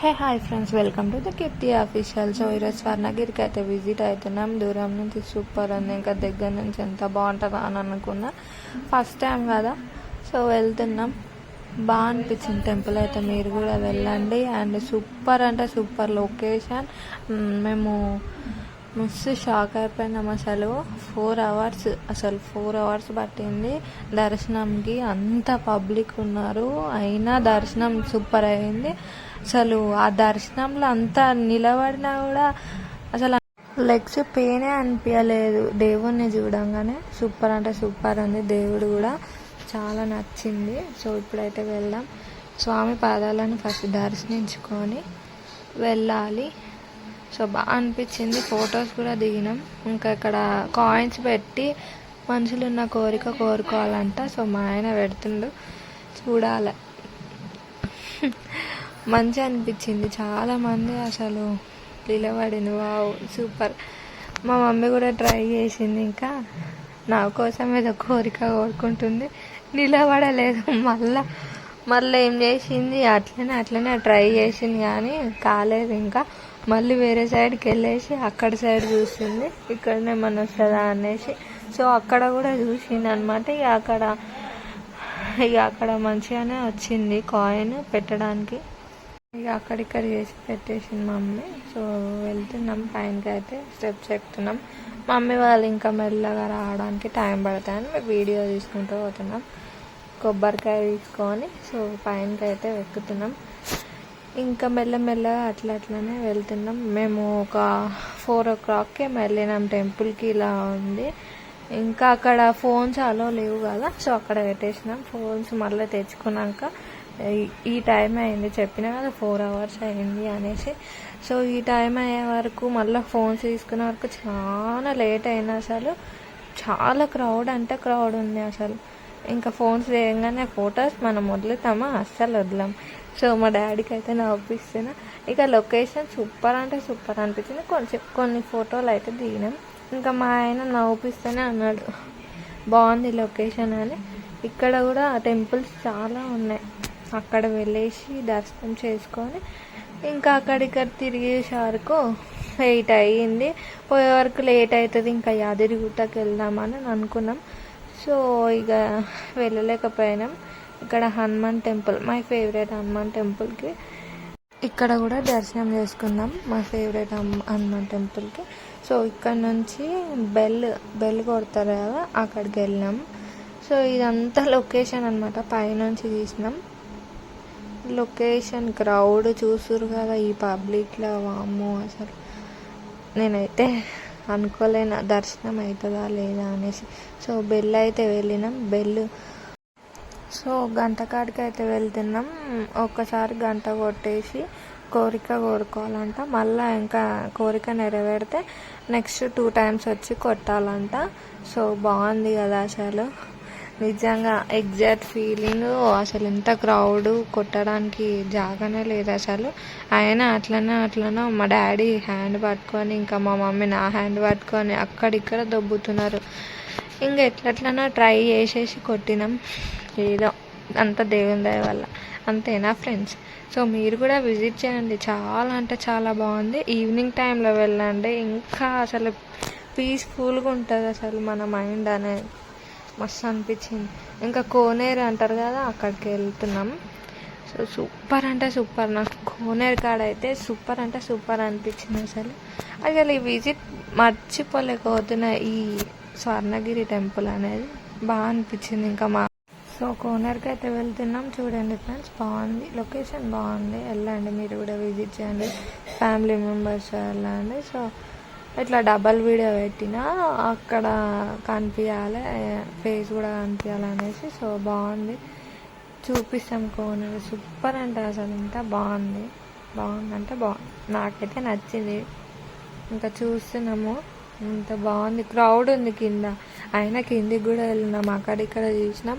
Hey hi friends welcome to the Keerthi official so ఈరోజు స్వర్ణగిరికి అయితే విజిట్ అవుతున్నాం. దూరం నుంచి సూపర్ ఉంది ఇంకా దగ్గర నుంచి ఎంత బాగుంటుందా అని అనుకున్నా. ఫస్ట్ టైం కదా. సో వెళ్తున్నాం. బాగా అనిపించింది టెంపుల్ అయితే. మీరు కూడా వెళ్ళండి. అండ్ సూపర్ అంటే సూపర్ లొకేషన్ మేము మిస్ షాక్ అయిపోయినాం అసలు. ఫోర్ అవర్స్ అసలు ఫోర్ అవర్స్ పట్టింది. దర్శనంకి అంత పబ్లిక్ ఉన్నారు. అయినా దర్శనం సూపర్ అయింది. అసలు ఆ దర్శనంలో అంతా నిలబడినా కూడా అసలు లెగ్స్ పెయినే అనిపించలేదు దేవుణ్ణి చూడంగానే సూపర్ అంటే సూపర్ ఉంది. దేవుడు కూడా చాలా నచ్చింది. సో ఇప్పుడైతే వెళ్దాం. స్వామి పాదాలను ఫస్ట్ దర్శించుకొని వెళ్ళాలి. సో బాగా అనిపించింది. ఫొటోస్ కూడా దిగినాం. ఇంకా ఇక్కడ కాయిన్స్ పెట్టి మనుషులు ఉన్న కోరిక కోరుకోవాలంట. సో మా ఆయన పెడుతుండు. చూడాలి. మంచిగా అనిపించింది. చాలామంది అసలు నిలబడింది. Wow super. మా మమ్మీ కూడా ట్రై చేసింది ఇంకా. నా కోసం ఏదో కోరిక కోరుకుంటుంది. నిలబడలేదు. మళ్ళా మళ్ళీ ఏం చేసింది? అట్లనే అట్లనే ట్రై చేసింది కానీ కాలేదు ఇంకా. మళ్ళీ వేరే సైడ్కి వెళ్ళేసి అక్కడ సైడ్ చూసింది. ఇక్కడనే మన వస్తుందా అనేసి. సో అక్కడ కూడా చూసింది అనమాట ఇక అక్కడ ఇక అక్కడ మంచిగానే వచ్చింది కాయిన్ పెట్టడానికి. ఇక అక్కడిక్కడ చేసి పెట్టేసింది మమ్మీ. సో వెళ్తున్నాం. పైనకి అయితే స్టెప్స్ ఎక్కుతున్నాం. మమ్మీ వాళ్ళు ఇంకా మెల్లగా రావడానికి టైం పడతాయని వీడియో తీసుకుంటూ పోతున్నాం. కొబ్బరికాయ తీసుకొని సో పైనకి అయితే ఎక్కుతున్నాం. ఇంకా మెల్లమెల్లగా అట్లా అట్లనే వెళ్తున్నాం. మేము ఒక ఫోర్ ఓ క్లాక్కి వెళ్ళినాం టెంపుల్కి. ఇలా ఉంది. ఇంకా అక్కడ ఫోన్స్ అలో లేవు కదా. సో అక్కడ పెట్టేసినాం. ఫోన్స్ మళ్ళీ తెచ్చుకున్నాక ఈ టైం అయింది. చెప్పిన కదా ఫోర్ అవర్స్ అయింది అనేసి. సో ఈ టైం అయ్యే వరకు మళ్ళీ ఫోన్స్ తీసుకునే వరకు చాలా లేట్ అయింది అసలు. చాలా క్రౌడ్ అంటే క్రౌడ్ ఉంది అసలు. ఇంకా ఫోన్స్ వేయగానే ఫొటోస్ మనం వదులుతామా? అస్సలు వదలం. సో మా డాడీకి అయితే నవ్విస్తున్నా ఇక లొకేషన్ సూపర్ అంటే సూపర్ అనిపించింది. కొంచెం కొన్ని ఫోటోలు అయితే దిగినాం. ఇంకా మా ఆయన నవ్వుపిస్తూనే అన్నాడు. బాగుంది లొకేషన్ అని. ఇక్కడ కూడా టెంపుల్స్ చాలా ఉన్నాయి. అక్కడ వెళ్ళేసి దర్శనం చేసుకొని ఇంకా అక్కడిక్కడ తిరిగేసరకు ఎయిట్ అయ్యింది. పోయే వరకు లేట్ అవుతుంది. ఇంకా యాదగిరిగుట్టకి వెళ్దామని అనుకున్నాం. సో ఇక వెళ్ళలేకపోయినాం. ఇక్కడ Hanuman temple my favourite Hanuman టెంపుల్కి. ఇక్కడ కూడా దర్శనం చేసుకుందాం మా ఫేవరెట్ హనుమాన్ టెంపుల్కి. సో ఇక్కడ నుంచి బెల్ బెల్ కొడతారు కదా అక్కడికి వెళ్ళినాం. సో ఇదంతా లొకేషన్ అనమాట పైనుంచి తీసినాం. లొకేషన్ క్రౌడ్ చూసురు కదా ఈ పబ్లిక్లో వామ్మో అసలు. నేనైతే అనుకోలేను దర్శనం అవుతుందా లేదా అనేసి. సో బెల్ అయితే వెళ్ళినాం బెల్. సో గంట కాడికి అయితే వెళ్తున్నాం. ఒక్కసారి గంట కొట్టేసి కోరిక కోరుకోవాలంట. మళ్ళీ ఇంకా కోరిక నెరవేరితే నెక్స్ట్ టూ టైమ్స్ వచ్చి కొట్టాలంట. సో బాగుంది కదా అసలు. నిజంగా ఎగ్జాక్ట్ ఫీలింగ్. అసలు ఎంత క్రౌడ్ కొట్టడానికి జాగానే లేదు అసలు. ఆయన అట్లనే అట్లనే మా డాడీ హ్యాండ్ పట్టుకొని ఇంకా మా మమ్మీ నా హ్యాండ్ పట్టుకొని అక్కడిక్కడ దొబ్బుతున్నారు. ఇంకా ఎట్లట్లనో ట్రై చేసేసి కొట్టినాం. ఏదో అంత దేవుని దయ వల్ల. అంతేనా ఫ్రెండ్స్ సో మీరు కూడా విజిట్ చేయండి. చాలా అంటే చాలా బాగుంది. ఈవినింగ్ టైంలో వెళ్ళండి. ఇంకా అసలు పీస్ఫుల్గా ఉంటుంది అసలు మన మైండ్ అనేది. మస్తు అనిపించింది. ఇంకా కోనేరు అంటారు కదా అక్కడికి వెళ్తున్నాం. సో సూపర్ అంటే సూపర్. నాకు కోనేరు కాడ అయితే సూపర్ అంటే సూపర్ అనిపించింది అసలు. అసలు ఈ విజిట్ మర్చిపోలేకపోతున్న ఈ స్వర్ణగిరి టెంపుల్ అనేది బాగా అనిపించింది ఇంకా మా సో కోనేరుకి అయితే వెళ్తున్నాం. చూడండి ఫ్రెండ్స్ బాగుంది. లొకేషన్ బాగుంది. వెళ్ళండి మీరు కూడా విజిట్ చేయండి. ఫ్యామిలీ మెంబర్స్ వెళ్ళండి. సో ఇట్లా డబల్ వీడియో పెట్టిన అక్కడ కనిపించాలి ఫేస్ కూడా కనిపించాలి అనేసి సో బాగుంది. చూపిస్తాం కోనర్ సూపర్ అంటే అసలు ఇంత బాగుంది. బాగుందంటే బాగుంది. నాకైతే నచ్చింది. ఇంకా చూస్తున్నాము. ఇంత బాగుంది. క్రౌడ్ ఉంది కింద. అయినా కిందికి కూడా వెళ్ళినాం. అక్కడ ఇక్కడ చూసినాం.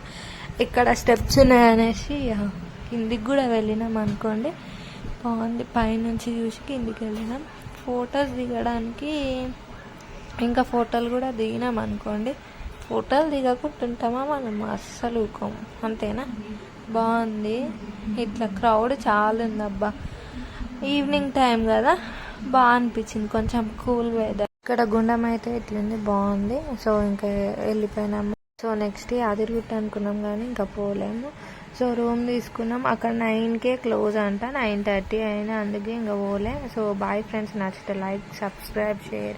ఇక్కడ స్టెప్స్ ఉన్నాయనేసి కిందికి కూడా వెళ్ళినాం అనుకోండి. బాగుంది. పైనుంచి చూసి కిందికి వెళ్ళినాం. ఫొటోస్ దిగడానికి ఇంకా ఫోటోలు కూడా దిగినాం అనుకోండి. ఫోటోలు దిగకుంటుంటామా మనం అస్సలు ఊకోం అంతేనా? బాగుంది. ఇట్లా క్రౌడ్ చాలా ఉంది అబ్బా ఈవినింగ్ టైం కదా. బాగా అనిపించింది. కొంచెం కూల్ వెదర్. ఇక్కడ గుండం అయితే ఇట్లుంది. బాగుంది. సో ఇంకా వెళ్ళిపోయినాము. సో నెక్స్ట్ యాదిరిగుట్ట అనుకున్నాం కానీ ఇంకా పోలేము. సో రూమ్ తీసుకున్నాం. అక్కడ నైన్కే క్లోజ్ అంట. నైన్ థర్టీ అయినా అందుకే ఇంకా పోలే. సో బాయ్ ఫ్రెండ్స్ నచ్చితే లైక్ సబ్స్క్రైబ్ షేర్.